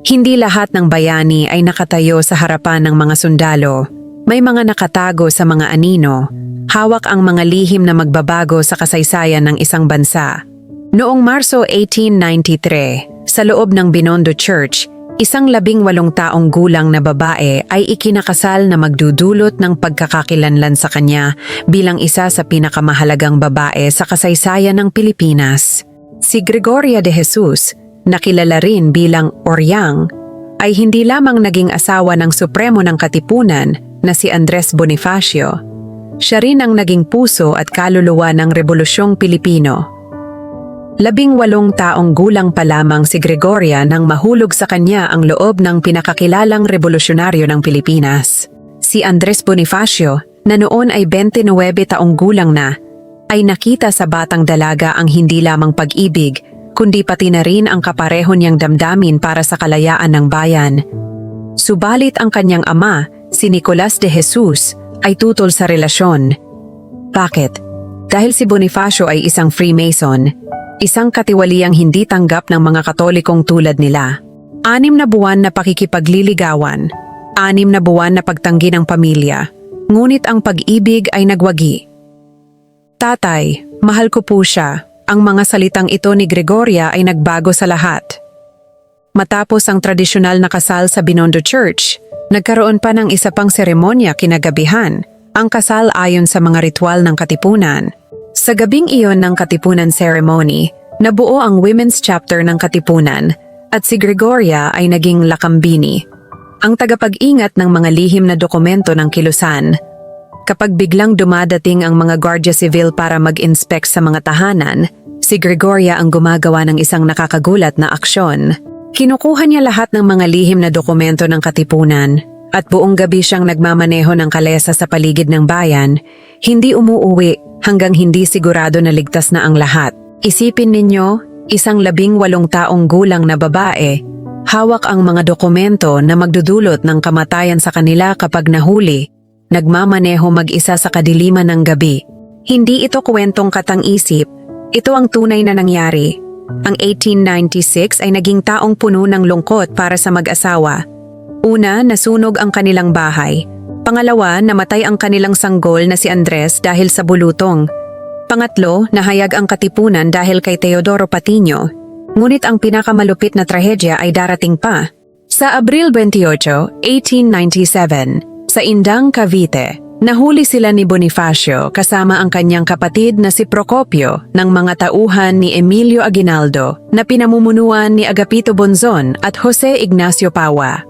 Hindi lahat ng bayani ay nakatayo sa harapan ng mga sundalo. May mga nakatago sa mga anino. Hawak ang mga lihim na magbabago sa kasaysayan ng isang bansa. Noong Marso 1893, sa loob ng Binondo Church, isang labing walong taong gulang na babae ay ikinakasal na magdudulot ng pagkakakilanlan sa kanya bilang isa sa pinakamahalagang babae sa kasaysayan ng Pilipinas. Si Gregoria de Jesus, nakilala rin bilang Oryang, ay hindi lamang naging asawa ng Supremo ng Katipunan na si Andres Bonifacio. Siya rin ang naging puso at kaluluwa ng Rebolusyong Pilipino. Labing walong taong gulang pa lamang si Gregoria nang mahulog sa kanya ang loob ng pinakakilalang revolusyonaryo ng Pilipinas. Si Andres Bonifacio, na noon ay 29 taong gulang na, ay nakita sa batang dalaga ang hindi lamang pag-ibig, kundi pati na rin ang kapareho niyang damdamin para sa kalayaan ng bayan. Subalit ang kanyang ama, si Nicolas de Jesus, ay tutol sa relasyon. Bakit? Dahil si Bonifacio ay isang Freemason, isang katiwaliang hindi tanggap ng mga katolikong tulad nila. Anim na buwan na pakikipagliligawan, anim na buwan na pagtanggi ng pamilya, ngunit ang pag-ibig ay nagwagi. Tatay, mahal ko po siya. Ang mga salitang ito ni Gregoria ay nagbago sa lahat. Matapos ang tradisyonal na kasal sa Binondo Church, nagkaroon pa ng isa pang seremonya kinagabihan, ang kasal ayon sa mga ritual ng katipunan. Sa gabing iyon ng katipunan ceremony, nabuo ang women's chapter ng katipunan at si Gregoria ay naging lakambini, ang tagapag-ingat ng mga lihim na dokumento ng kilusan. Kapag biglang dumadating ang mga Guardia Civil para mag-inspect sa mga tahanan, si Gregoria ang gumagawa ng isang nakakagulat na aksyon. Kinukuha niya lahat ng mga lihim na dokumento ng katipunan at buong gabi siyang nagmamaneho ng kalesa sa paligid ng bayan, hindi umuuwi hanggang hindi sigurado na ligtas na ang lahat. Isipin ninyo, isang labing walong taong gulang na babae, hawak ang mga dokumento na magdudulot ng kamatayan sa kanila kapag nahuli, nagmamaneho mag-isa sa kadiliman ng gabi. Hindi ito kwentong katang-isip, ito ang tunay na nangyari. Ang 1896 ay naging taong puno ng lungkot para sa mag-asawa. Una, nasunog ang kanilang bahay. Pangalawa, namatay ang kanilang sanggol na si Andres dahil sa bulutong. Pangatlo, nahayag ang katipunan dahil kay Teodoro Patino. Ngunit ang pinakamalupit na trahedya ay darating pa. Sa Abril 28, 1897, sa Indang, Cavite, nahuli sila ni Bonifacio kasama ang kanyang kapatid na si Procopio ng mga tauhan ni Emilio Aguinaldo na pinamumunuan ni Agapito Bonzon at Jose Ignacio Pawa.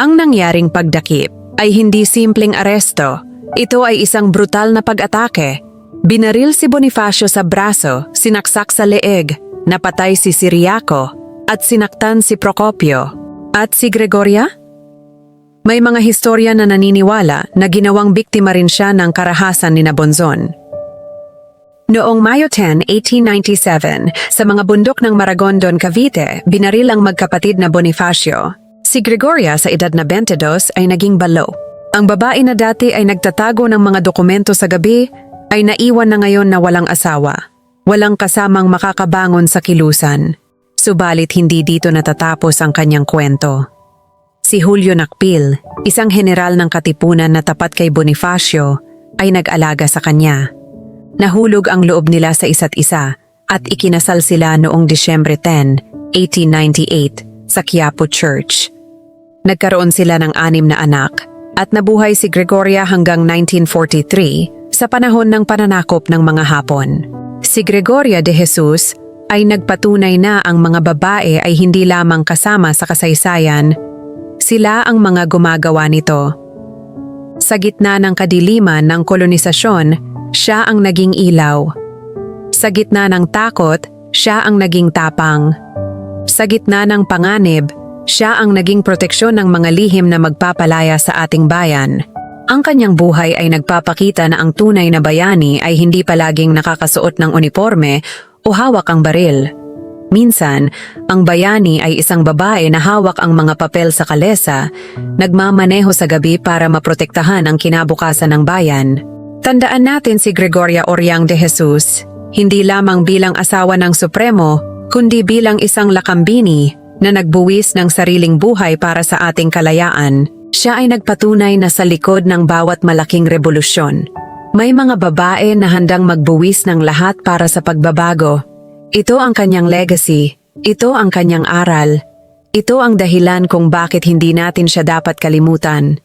Ang nangyaring pagdakip ay hindi simpleng aresto. Ito ay isang brutal na pag-atake. Binaril si Bonifacio sa braso, sinaksak sa leeg, napatay si Siriaco, at sinaktan si Procopio. At si Gregoria? May mga historya na naniniwala na ginawang biktima rin siya ng karahasan ni Nabonzon. Noong Mayo 10, 1897, sa mga bundok ng Maragondon, Cavite, binaril ang magkapatid na Bonifacio. Si Gregoria sa edad na 22 ay naging balo. Ang babae na dati ay nagtatago ng mga dokumento sa gabi ay naiwan na ngayon na walang asawa. Walang kasamang makakabangon sa kilusan. Subalit hindi dito natatapos ang kanyang kwento. Si Julio Nakpil, isang general ng katipunan na tapat kay Bonifacio, ay nag-alaga sa kanya. Nahulog ang loob nila sa isa't isa at ikinasal sila noong Disyembre 10, 1898 sa Quiapo Church. Nagkaroon sila ng anim na anak at nabuhay si Gregoria hanggang 1943 sa panahon ng pananakop ng mga Hapon. Si Gregoria de Jesus ay nagpatunay na ang mga babae ay hindi lamang kasama sa kasaysayan, sila ang mga gumagawa nito. Sa gitna ng kadiliman ng kolonisasyon, siya ang naging ilaw. Sa gitna ng takot, siya ang naging tapang. Sa gitna ng panganib, siya ang naging proteksyon ng mga lihim na magpapalaya sa ating bayan. Ang kanyang buhay ay nagpapakita na ang tunay na bayani ay hindi palaging nakakasuot ng uniforme o hawak ang baril. Minsan, ang bayani ay isang babae na hawak ang mga papel sa kalesa, nagmamaneho sa gabi para maprotektahan ang kinabukasan ng bayan. Tandaan natin si Gregoria Oriang de Jesus, hindi lamang bilang asawa ng Supremo, kundi bilang isang lakambini na nagbuwis ng sariling buhay para sa ating kalayaan, siya ay nagpatunay na sa likod ng bawat malaking revolusyon. May mga babae na handang magbuwis ng lahat para sa pagbabago. Ito ang kanyang legacy. Ito ang kanyang aral. Ito ang dahilan kung bakit hindi natin siya dapat kalimutan.